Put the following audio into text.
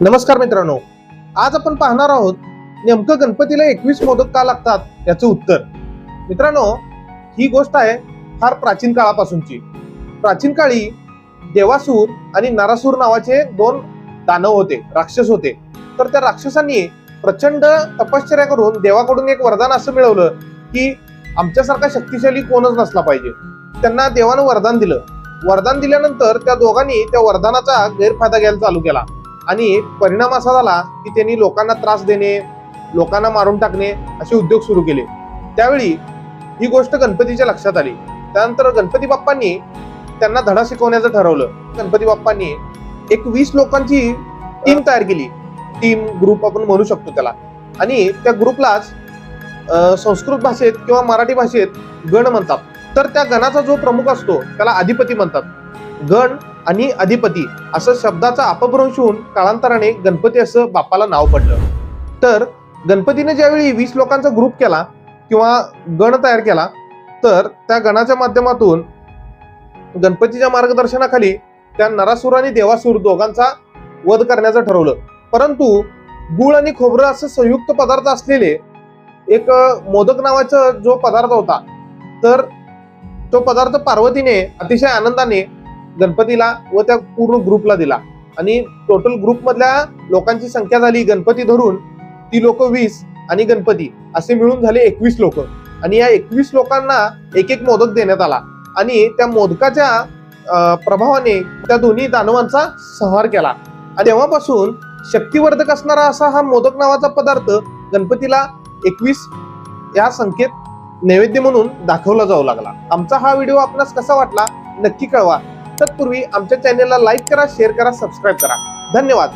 नमस्कार मित्रांनो आज आपण पाहणार आहोत नेमकं गणपतीला एकवीस मोदक का लागतात याचं उत्तर. मित्रांनो ही गोष्ट आहे फार प्राचीन काळापासूनची. प्राचीन काळी देवासूर आणि नारासूर नावाचे दोन दानव होते राक्षस होते. तर त्या राक्षसांनी प्रचंड तपश्चर्या करून देवाकडून एक वरदान असं मिळवलं की आमच्यासारखा शक्तिशाली कोणच नसला पाहिजे. त्यांना देवानं वरदान दिलं. वरदान दिल्यानंतर त्या दोघांनी त्या वरदानाचा गैरफायदा घ्यायला चालू केला. आणि परिणाम असा झाला की त्यांनी लोकांना त्रास देणे लोकांना मारून टाकणे असे उद्योग सुरू केले. त्यावेळी ही गोष्ट गणपतीच्या लक्षात आली. त्यानंतर गणपती बाप्पांनी त्यांना धडा शिकवण्याचं ठरवलं. गणपती बाप्पांनी एक वीस लोकांची टीम तयार केली. टीम ग्रुप आपण म्हणू शकतो त्याला. आणि त्या ग्रुपलाच संस्कृत भाषेत किंवा मराठी भाषेत गण म्हणतात. तर त्या गणाचा जो प्रमुख असतो त्याला अधिपती म्हणतात. गण आणि अधिपती असं शब्दाचा अपभ्रंश होऊन काळांतराने गणपती असं बाप्पाला नाव पडलं. तर गणपतीने ज्यावेळी वीस लोकांचा ग्रुप केला किंवा गण तयार केला तर त्या गणाच्या माध्यमातून गणपतीच्या मार्गदर्शनाखाली त्या नरासूर आणि देवासूर दोघांचा वध करण्याचं ठरवलं. परंतु गुळ आणि खोबरं असं संयुक्त पदार्थ असलेले एक मोदक नावाचा जो पदार्थ होता तर तो पदार्थ पार्वतीने अतिशय आनंदाने गणपतीला व त्या पूर्ण ग्रुपला दिला. आणि टोटल ग्रुपमधल्या लोकांची संख्या झाली गणपती धरून ती लोक वीस आणि गणपती असे मिळून झाले एकवीस लोक. आणि या एकवीस लोकांना एक एक मोदक देण्यात आला. आणि त्या मोदकाच्या प्रभावाने त्या दोन्ही दानवांचा संहार केला. आणि तेव्हापासून शक्तिवर्धक असणारा असा हा मोदक नावाचा पदार्थ गणपतीला एकवीस या संख्येत नैवेद्य म्हणून दाखवला जाऊ लागला. आमचा हा व्हिडिओ आपणास कसा वाटला नक्की कळवा. तत्पूर्वी आमच्या चॅनेलला लाईक करा शेअर करा सबस्क्राईब करा. धन्यवाद.